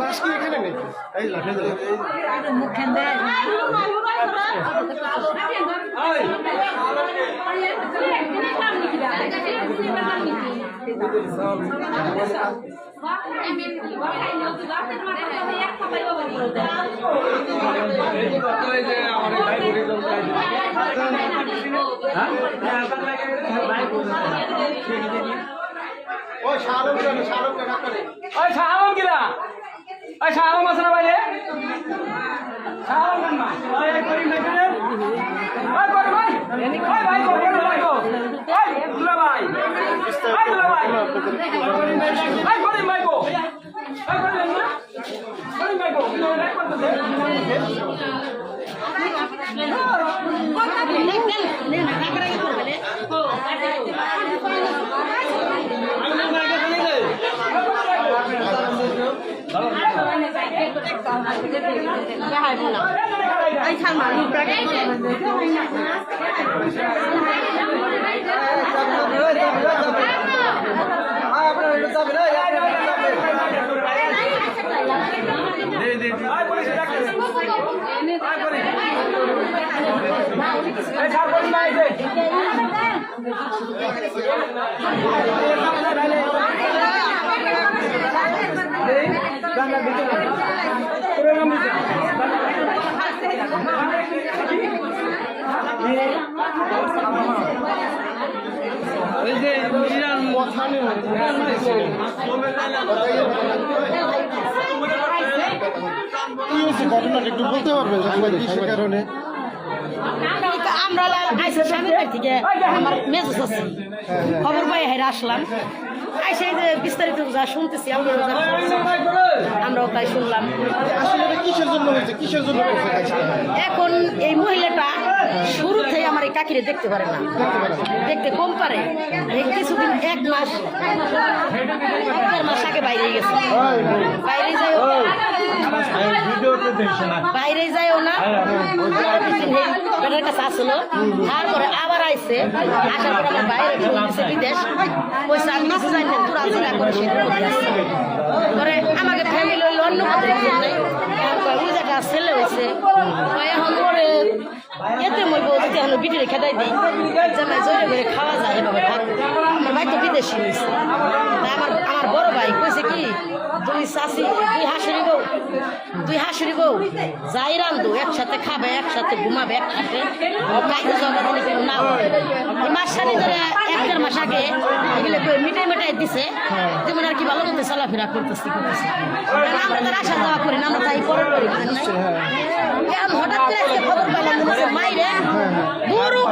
লাশ কি এখানে নেই এই লাশ এই যে- মুখে দেয় ওই শাহরুখ শাহরুখ ওই শাহাবন কিরা ওই শাহাবন আছে না বাইরে ওই করিম ভাই করিম ভাই ওই ভাই কো করিম ভাই anh sang mà lụp ra cái Hãy subscribe cho kênh Ghiền Mì Gõ Để không bỏ lỡ những video hấp dẫn ওই যে কি হয়েছে ঘটনাটা একটু বলতে পারবেন কিসের কারণে আমরা আইসা স্বামীর বাড়ি থেকে আমার মেজুস আছে খবর পাই হেরে আসলাম। আইসা বিস্তারিত যা শুনতেছি আমরা আমরাও তাই শুনলাম। আসলে এটা কিসের জন্য হয়েছে? কিসের জন্য করছে কাজটা এখন এই মহিলাটা শুরু থেকে আমার এই কাকিরে দেখতে পারে না। দেখতে কম পারে। কিছুদিন এক মাস এক দেড় মাস আগে বাইরে গেছে। বাইরে যাই বাইরে যাইও না। বেটার কাছে তারপরে আবার আইসে আসার পর আমার বাইরে দিছে, বিদেশ। পয়সা আমি কিছু জানি না তোরা জিরা করে সে পরে আমাকে ফ্যামিলি হইল অন্য জায়গা ছেলে হয়েছে এখন পরে এতে মই যদি এখন বিটিরে খেদাই দিই জামাই জলে করে খাওয়া যায় এভাবে থাক আমার ভাই তো বিদেশি হয়েছে আমার আমার বড় ভাই কইছে কি, দুই শাশি দুই হাসুরি দুই হাসুরি বউ যাই রান্ধু, একসাথে খাবে, একসাথে ঘুমাবে, একসাথে। না মাস ধরে এক মাস আগে মিটাই দিছে যেমন আর কি ভালো মতো চলাফেরা করতেছি করতেছি। আমরা তার আসা যাওয়া করি না আমরা তাই পরে করি এখন হঠাৎ করে আজকে খবর পাইলাম মাইরে বুড়ো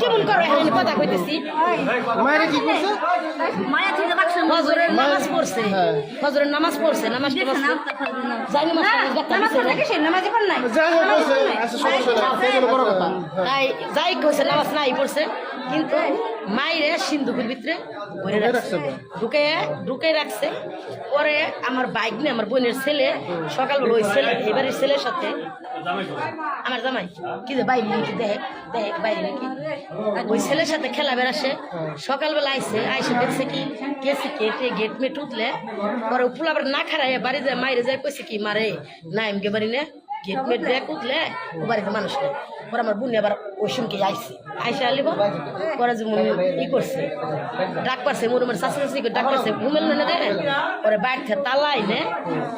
কেমন করে এখানে? কথা কইতেছি। মায়েরা কি করছে? ফজরের নামাজ পড়ছে। ফজরের নামাজ পড়ছে নামাজ জানি নামাজ। যাই হোক হয়েছে আচ্ছা সমস্যা নাই। তাই যাই কইছে নামাজ নাই পড়ছে। কিন্তু মাইরে সিন্ধুকের ভিতরে ভরে রাখছে। ঢুকে ঢুকে রাখছে। পরে আমার বাইক নিয়ে আমার বোনের ছেলে সকালবেলা ওই ছেলে এবারের ছেলের সাথে। আমার জামাই কি যে বাইরে নাকি? দেখ দেখ বাইরে নাকি? ওই ছেলের সাথে খেলা বেড়াসে সকালবেলা আইসে আইসে দেখছে কি কেসি কেটে গেট মেট উঠলে পরে পুলা না খারাই বাড়ি যায় মাইরে যায় কইছে কি মারে না এমকে বাড়ি নে। গেট মেট দেখ ও বাড়িতে মানুষ নেই। পরে আমার বোন আবার ওই সমকে আইসে আইসে আলিব পরে যে ই করছে। ডাক পারছে মোর আমার শাশুড়ি শাশুড়ি ডাক পারছে। ঘুমেল না দে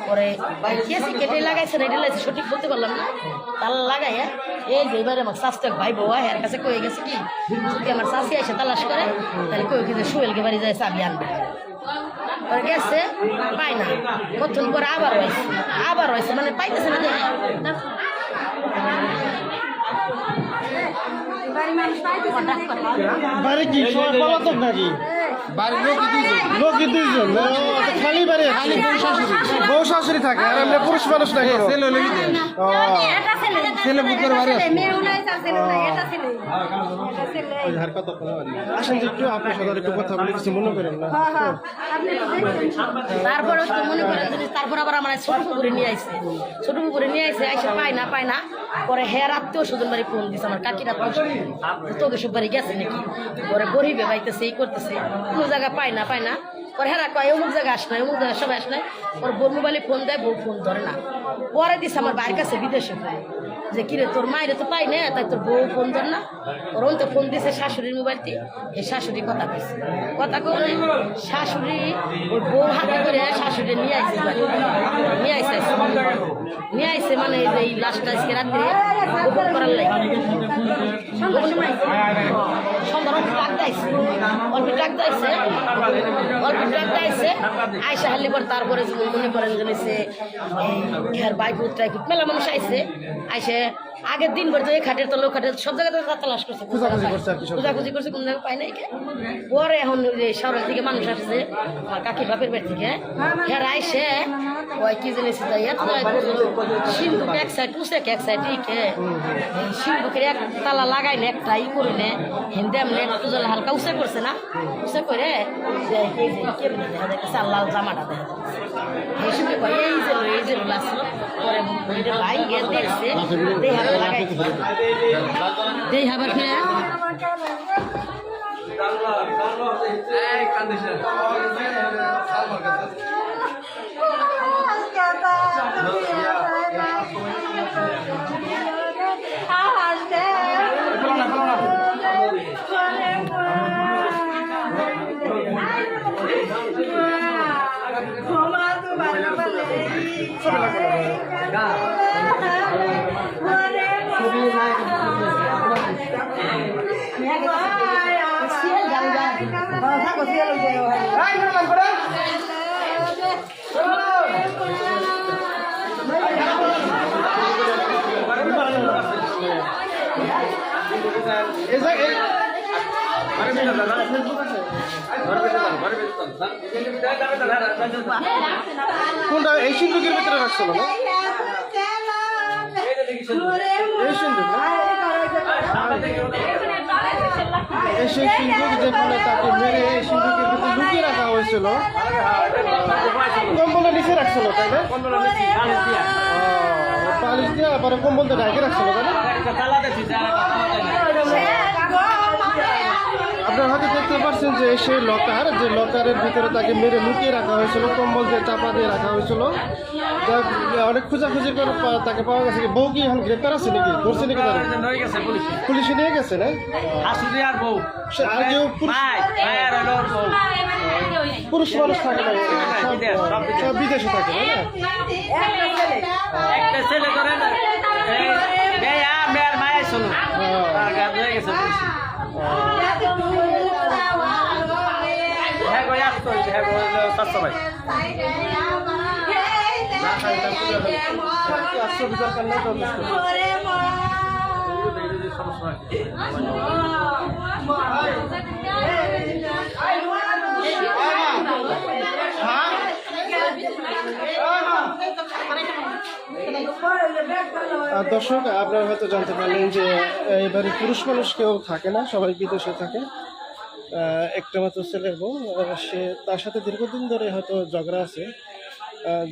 পরে কেসি কেটে লাগাইছে না এটা লাগাইছে সঠিক বলতে পারলাম না। তালা লাগাইয়া এই যে এবারে আমার শাস্তি ভাই বউ এর কাছে কয়ে গেছে কি যদি আমার শাশি এসে তালাশ করে তাহলে কই কি সোহেলকে বাড়ি যায় চাবি আনবে। গেছে পাই না। কতক্ষণ পরে আবার হয়েছে আবার হয়েছে মানে পাইতেছে না বাড়ি কি সবাই পলাতক নাকি? বাড়ির লোকই দুইজন। ও, তো খালি বাড়ি খালি বউ শাশুড়ি। বউ শাশুড়ি থাকে আর আমরা পুরুষ মানুষ নাই কোনো। ও, ছেলে বুকের বাড়ি আছে ওই ধার কত কোনো বাড়ি। আসেন যে একটু আপনার সাথে একটু কথা বলে কিছু মনে করেন না। তারপরে তো মনে করেন যদি তারপর আবার আমার ছোট পুকুরে নিয়ে আইছে ছোট পুকুরে নিয়ে পায় না পায় না পরে হের আত্মীয় স্বজন বাড়ি ফোন দিছে আমার কাকির আত্মীয় তোকে সব বাড়ি গেছে নাকি? পরে গরিবে বাইতেছে এই করতেছে। কোনো জায়গা পায় না পায় না। পরে হেরা কয় অমুক জায়গা আস না অমুক জায়গা সবাই আস নাই। ওর বোর মোবাইলে ফোন দেয় বউ ফোন ধরে না। পরে দিছে আমার বাইরের কাছে বিদেশে ফোন যে কিরে তোর মায়ের তো পাই না তাই তোর বউ ফোন ধর না। ওর তো ফোন দিছে শাশুড়ির মোবাইল দিয়ে এই শাশুড়ি কথা কইছে। কথা কনে শাশুড়ি ওই বউ হাতে করে শাশুড়ি নিয়ে আইছে নিয়ে আইছে আইছে। নিয়ে আইছে মানে এই যে এই লাস্টটা আজকে রাত্রে গোপন করার লাগে। সন্ধ্যা অল্প টাক দাইছে অল্প টাক দাইছে অল্প টাক দাইছে আইসা তারপরে মেলা মানুষ আইছে। আইসে আগের দিন ভর তো এই খাটের তলো খাটের সব জায়গাতে তালাশ করছে খোঁজাখুঁজি করছে আর খোঁজাখুঁজি করছে কোন জায়গায় পাই নাই কে পরে এখন শহরের দিকে মানুষ আসছে আমার কাকি বাপের বাড়ি থেকে হ্যাঁ আইসে ওই কি জিনিস সিন্ধুক এক সাইড উসে এক সাইড কে সিন্ধুকের এক তালা লাগাই না একটা ই করে নে হিন্দে এমনি একটু জল হালকা উসে করছে না উসে করে দেখা লাল জামাটা দেখা যাচ্ছে এই যে এই যে আসলো পরে ভাই দেখছে লাগাই দেই হাবার ফিরে এই কান্দিস এই যে- এই- কোনটা এই সিন্ধুকের ভিতরে রাখছিল না এই সিন্ধুক না এই সেই সিন্ধুক যেখানে তাকে মেরে এই সিন্ধুকের ভিতরে লুকিয়ে রাখা হয়েছিল। কম্বলের নিচে রাখছিল তাই না? ও, পালিশ দিয়ে পরে কম্বলটা ঢাকে রাখছিল তাই না? আপনারা হয়তো দেখতে পাচ্ছেন যে সেই লকার যে লকারের ভিতরে তাকে মেরে লুকিয়ে রাখা হয়েছিল কম্বল দিয়ে চাপা দিয়ে রাখা হয়েছিল। অনেক খোঁজাখুঁজি করে তাকে পাওয়া গেছে বউ কি এখন গ্রেপ্তার আছে নাকি? ধরছে নাকি তারা? পুলিশে। নিয়ে গেছে না আর বউ। আর কেউ পুরুষ মানুষ থাকে না বিদেশে থাকে না। একটা ছেলে। মেয়ের মায়ের শোনো গাছ হয়ে গেছে হ্যাঁ গো আসতো হ্যাঁ গো সাতশো ভাই চারশো বিচার করলে চল্লিশ করে। দর্শক, আপনারা হয়তো জানতে পারলেন যে এবারে পুরুষ মানুষ কেউ থাকে না, সবাই বিদেশে থাকে। একটা মাত্র ছেলের বউ সে তার সাথে দীর্ঘদিন ধরে হয়তো ঝগড়া আছে।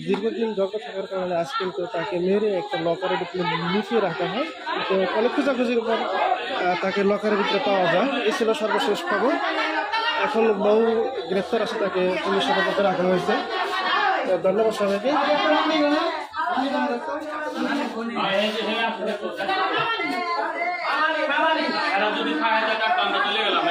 দীর্ঘদিন ঝগড়া থাকার কারণে আজ কিন্তু তাকে মেরে একটা লকারের ভিতরে লুকিয়ে রাখা হয়। তো অনেক খোঁজাখুঁজির পর তাকে লকারের ভিতরে পাওয়া যায়। এ ছিল সর্বশেষ খবর। এখন বউ গ্রেফতার আছে তাকে পুলিশ হেফাজতে রাখা হয়েছে। ধন্যবাদ সবাইকে। এরা যদি খায় টাকা চলে গেলাম